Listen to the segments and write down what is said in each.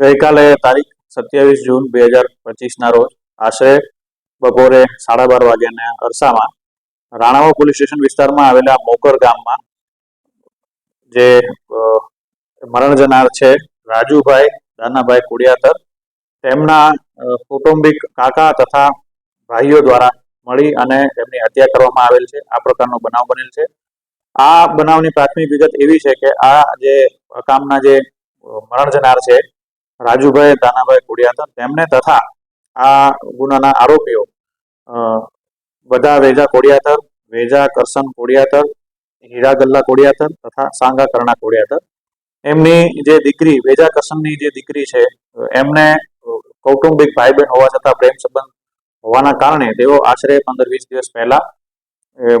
ગઈકાલે તારીખ સત્યાવીસ જૂન બે હજાર પચીસના રોજ આશરે બપોરે સાડા બાર વાગ્યાના અરસામાં રાણાવા પોલીસ સ્ટેશન વિસ્તારમાં આવેલા મોકર ગામમાં જે મરણ જનાર છે રાજુભાઈ દાનાભાઈ કુડિયાતર, તેમના કૌટુંબિક કાકા તથા ભાઈઓ દ્વારા મળી અને એમની હત્યા કરવામાં આવેલ છે. આ પ્રકારનો બનાવ બનેલ છે. આ બનાવની પ્રાથમિક વિગત એવી છે કે આ જે કામના જે મરણ જનાર છે રાજુભાઈ દાનાભાઈ કુડિયાતર તેમને તથા આ ગુનાના આરોપીઓ બધા વેજા કોડિયાતર, વેજા કરસન કોડિયાતર હીરા ગલ્લા કોડિયાતર તથા સાંગા કરણા કોડિયાતર. એમની જે દીકરી, વેજા કરસનની જે દીકરી છે, એમને કૌટુંબિક ભાઈ બહેન હોવા છતાં પ્રેમ સંબંધ હોવાના કારણે તેઓ આશરે પંદર વીસ દિવસ પહેલા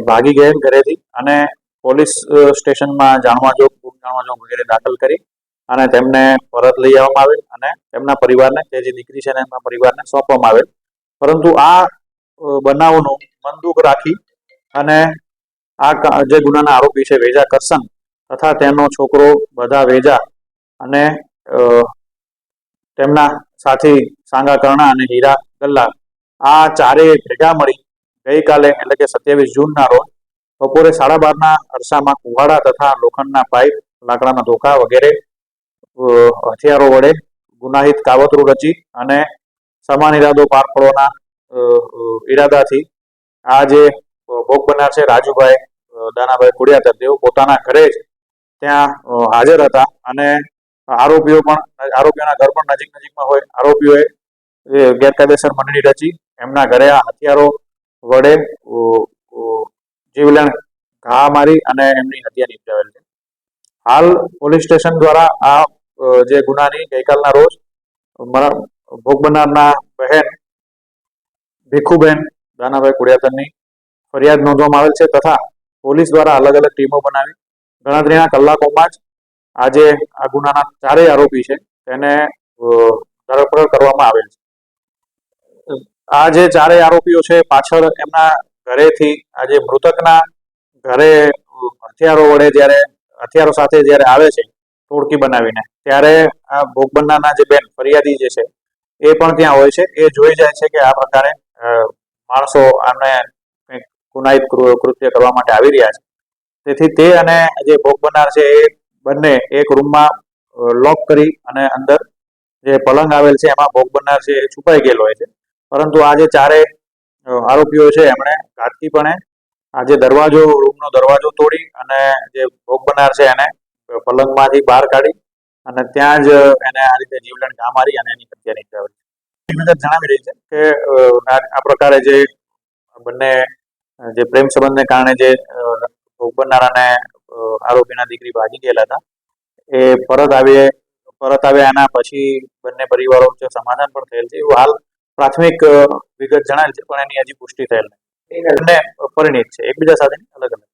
ભાગી ગયા ઘરેથી અને પોલીસ સ્ટેશનમાં જાણવા જોગ જાણવા જોગ વગેરે દાખલ કરી અને તેમને પરત લઈ આવવામાં આવેલ અને તેમના પરિવારને તે જે દીકરી છે એમના પરિવારને સોંપવામાં આવેલ. પરંતુ આ બનાવનું મનદુખ રાખી અને આ જે ગુનાના આરોપી છે વેજા કરસન તથા તેનો છોકરો બધા વેજા અને તેમના સાથી સાંગા કરણા અને હીરા ગલ્લા આ ચારેય ભેગા મળી ગઈકાલે એટલે કે સત્યાવીસ જૂનના રોજ બપોરે સાડા બારના અરસામાં કુહાડા તથા લોખંડના પાઇપ લાકડાના ધોકા વગેરે હથિયારો વડે ગુનાહિત કાવતરું રચી અને સમાન ઇરાદો પાર પાડવાના ઈરાદાથી આ જે ભોગ બન્યા છે રાજુભાઈ દાનાભાઈ કુડિયાતર, તેઓ પોતાના ઘરે જ ત્યાં હાજર હતા અને આરોપીઓ પણ, આરોપીઓના ઘર પણ નજીક નજીકમાં હોય. આરોપીઓએ ગેરકાયદેસર મંડળી રચી, એમના ઘરે આ હથિયારો વડે જીવલેણ ઘા મારી અને એમની હત્યા નિપજાવેલ છે. હાલ પોલીસ સ્ટેશન દ્વારા આ જે ગુનાની ગઈકાલના રોજ ભોગ બનનારના બહેન ભીખુબેન દાનાભાઈ કુડિયાતરની ફરિયાદ નોંધવામાં આવેલ છે તથા પોલીસ દ્વારા અલગ અલગ ટીમો બનાવી ગણતરીના કલાકોમાં જ આજે આ ગુનાના ચારેય આરોપી છે તેને ધરપકડ કરવામાં આવેલ છે. આ જે ચારેય આરોપીઓ છે પાછળ એમના ઘરેથી આજે મૃતકના ઘરે હથિયારો વડે જ્યારે, હથિયારો સાથે જ્યારે આવે છે ટોળકી બનાવીને. ત્યારે આ ભોગ જે બેન ફરિયાદી જે છે, એ પણ ત્યાં હોય છે. એ જોઈ જાય છે કે આ પ્રકારે માણસો આને કંઈક ગુનાહિત કૃત્ય કરવા માટે આવી રહ્યા છે. તેથી તે અને જે ભોગ બનનાર છે, એ બંને એક રૂમમાં લોક કરી અને અંદર જે પલંગ આવેલ છે, એમાં ભોગ બનનાર છે, એ છુપાઈ ગયેલો હોય છે. પરંતુ આ જે ચારે આરોપીઓ છે, એમણે ઘાતકીપણે આ જે દરવાજો, રૂમનો દરવાજો તોડી અને જે ભોગ બનનાર છે, એને પલંગમાંથી બહાર કાઢી અને ત્યાં જ એને આ રીતે જીવલેણ ઘા મારી અને એની હત્યા છે જણાવી રહી છે કે આ પ્રકારે જે બંને, જે પ્રેમ સંબંધને કારણે જે ભોગ બનનાર અને આરોપીના દીકરી ભાગી ગયેલા હતા, એ પરત આવીએ, પરત આવ્યા એના પછી બંને પરિવારો વચ્ચે સમાધાન પણ થયેલ છે. એવું હાલ પ્રાથમિક વિગત જણાવેલ છે, પણ એની હજી પુષ્ટિ થયેલ નથી. પરિણીત છે, એકબીજા સાથે અલગ અલગ